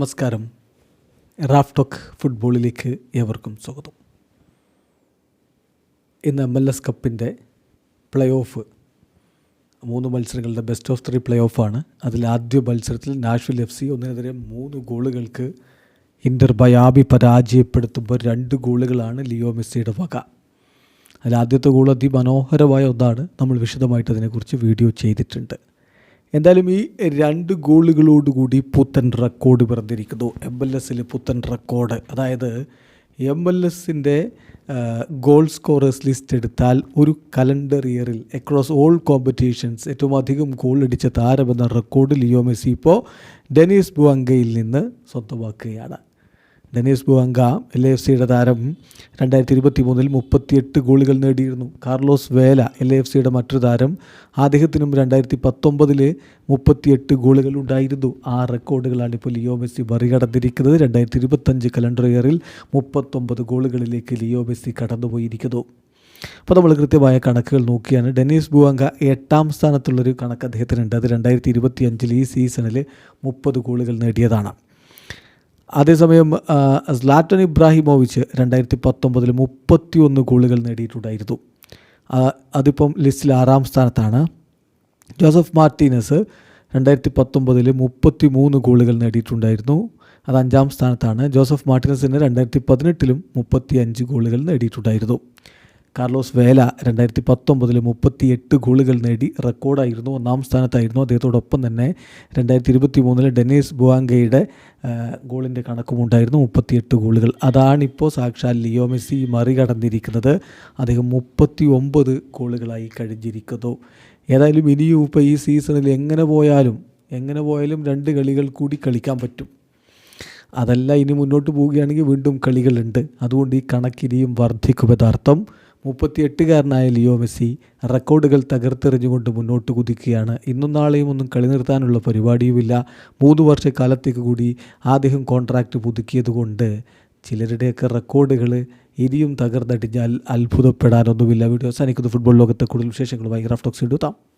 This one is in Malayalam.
നമസ്കാരം. റാഫ് ടോക്ക് ഫുട്ബോളിലേക്ക് ഏവർക്കും സ്വാഗതം. ഇന്ന് എം എൽ എസ് കപ്പിന്റെ പ്ലേ ഓഫ് മൂന്ന് മത്സരങ്ങളുടെ ബെസ്റ്റ് ഓഫ് ത്രീ പ്ലേ ഓഫാണ് അതിൽ ആദ്യ മത്സരത്തിൽ നാഷ്വിൽ എഫ് സി ഒന്നിനെതിരെ മൂന്ന് ഗോളുകൾക്ക് ഇന്റർ ബയാബി പരാജയപ്പെടുത്തുമ്പോൾ രണ്ട് ഗോളുകളാണ് ലിയോ മെസ്സിയുടെ വക. അതിൽ ആദ്യത്തെ ഗോൾ അതിമനോഹരമായ ഒന്നാണ്. നമ്മൾ വിശദമായിട്ട് അതിനെക്കുറിച്ച് വീഡിയോ ചെയ്തിട്ടുണ്ട്. എന്തായാലും ഈ രണ്ട് ഗോളുകളോടുകൂടി പുത്തൻ റെക്കോർഡ് പിറന്നിരിക്കുന്നു. എം എൽ എസിൽ പുത്തൻ റെക്കോർഡ് അതായത് എം എൽ എസിന്റെ ഗോൾ സ്കോറേഴ്സ് ലിസ്റ്റ് എടുത്താൽ ഒരു കലണ്ടർ ഇയറിൽ അക്രോസ് ഓൾ കോമ്പറ്റീഷൻസ് ഏറ്റവും അധികം ഗോൾ അടിച്ച താരമെന്ന റെക്കോർഡ് ലിയോ മെസ്സി ഇപ്പോൾ ഡെനീസ് ബുവങ്കയിൽ നിന്ന് സ്വന്തമാക്കുകയാണ്. ഡെനീസ് ബുവങ്ക എൽ എഫ് സിയുടെ താരം രണ്ടായിരത്തി ഇരുപത്തി മൂന്നിൽ മുപ്പത്തിയെട്ട് ഗോളുകൾ നേടിയിരുന്നു. കാർലോസ് വേല എൽ എഫ് സിയുടെ മറ്റൊരു താരം അദ്ദേഹത്തിനും രണ്ടായിരത്തി പത്തൊമ്പതിൽ മുപ്പത്തിയെട്ട് ഗോളുകൾ ഉണ്ടായിരുന്നു. ആ റെക്കോർഡുകളാണ് ഇപ്പോൾ ലിയോ മെസ്സി മറികടന്നിരിക്കുന്നത്. രണ്ടായിരത്തി ഇരുപത്തഞ്ച് കലണ്ടർ ഇയറിൽ മുപ്പത്തൊമ്പത് ഗോളുകളിലേക്ക് ലിയോ മെസ്സി കടന്നുപോയിരിക്കുന്നു. അപ്പോൾ നമ്മൾ കൃത്യമായ കണക്കുകൾ നോക്കിയാണ്. ഡെനീസ് ബുവങ്ക എട്ടാം സ്ഥാനത്തുള്ളൊരു കണക്ക് അദ്ദേഹത്തിനുണ്ട്. അത് രണ്ടായിരത്തി ഇരുപത്തി അഞ്ചിൽ ഈ സീസണിൽ മുപ്പത് ഗോളുകൾ നേടിയതാണ്. അതേസമയം സ്ലാറ്റൻ ഇബ്രാഹിമോവിച്ച് രണ്ടായിരത്തി പത്തൊമ്പതിൽ മുപ്പത്തി ഒന്ന് ഗോളുകൾ നേടിയിട്ടുണ്ടായിരുന്നു. അതിപ്പം ലിസ്റ്റിൽ ആറാം സ്ഥാനത്താണ്. ജോസഫ് മാർട്ടീനസ് രണ്ടായിരത്തി പത്തൊമ്പതിൽ മുപ്പത്തി മൂന്ന് ഗോളുകൾ നേടിയിട്ടുണ്ടായിരുന്നു. അത് അഞ്ചാം സ്ഥാനത്താണ്. ജോസഫ് മാർട്ടിനസിന് രണ്ടായിരത്തി പതിനെട്ടിലും മുപ്പത്തി അഞ്ച് ഗോളുകൾ നേടിയിട്ടുണ്ടായിരുന്നു. കാർലോസ് വേല രണ്ടായിരത്തി പത്തൊമ്പതിൽ മുപ്പത്തി എട്ട് ഗോളുകൾ നേടി റെക്കോർഡായിരുന്നു. ഒന്നാം സ്ഥാനത്തായിരുന്നു. അദ്ദേഹത്തോടൊപ്പം തന്നെ രണ്ടായിരത്തി ഇരുപത്തി മൂന്നിൽ ഡെനീസ് ബുവാങ്കയുടെ ഗോളിന്റെ കണക്കുമുണ്ടായിരുന്നു. മുപ്പത്തിയെട്ട് ഗോളുകൾ. അതാണിപ്പോൾ സാക്ഷാൽ ലിയോ മെസ്സി മറികടന്നിരിക്കുന്നത്. അദ്ദേഹം മുപ്പത്തി ഒമ്പത് ഗോളുകളായി കഴിഞ്ഞിരിക്കുന്നു. ഏതായാലും ഇനിയും ഇപ്പോൾ ഈ സീസണിൽ എങ്ങനെ പോയാലും എങ്ങനെ പോയാലും രണ്ട് കളികൾ കൂടി കളിക്കാൻ പറ്റും. അതല്ല ഇനി മുന്നോട്ട് പോവുകയാണെങ്കിൽ വീണ്ടും കളികളുണ്ട്. അതുകൊണ്ട് ഈ കണക്കിനിയും വർദ്ധിക്കും യഥാർത്ഥം. മുപ്പത്തിയെട്ടുകാരനായ ലിയോ മെസ്സി റെക്കോർഡുകൾ തകർത്തെറിഞ്ഞുകൊണ്ട് മുന്നോട്ട് കുതിക്കുകയാണ്. ഇന്നും നാളെയും ഒന്നും കളി നിർത്താനുള്ള പരിപാടിയുമില്ല. മൂന്ന് വർഷക്കാലത്തേക്ക് കൂടി അദ്ദേഹം കോൺട്രാക്റ്റ് പുതുക്കിയതുകൊണ്ട് ചിലരുടെയൊക്കെ റെക്കോർഡുകൾ ഇനിയും തകർന്നടിഞ്ഞാൽ അത്ഭുതപ്പെടാനൊന്നുമില്ല. വീഡിയോ അവസാനിക്കുന്നു. ഫുട്ബോൾ ലോകത്തെ കൂടുതൽ വിശേഷങ്ങളുമായി റാഫ്റ്റോക്സ് എടുത്താം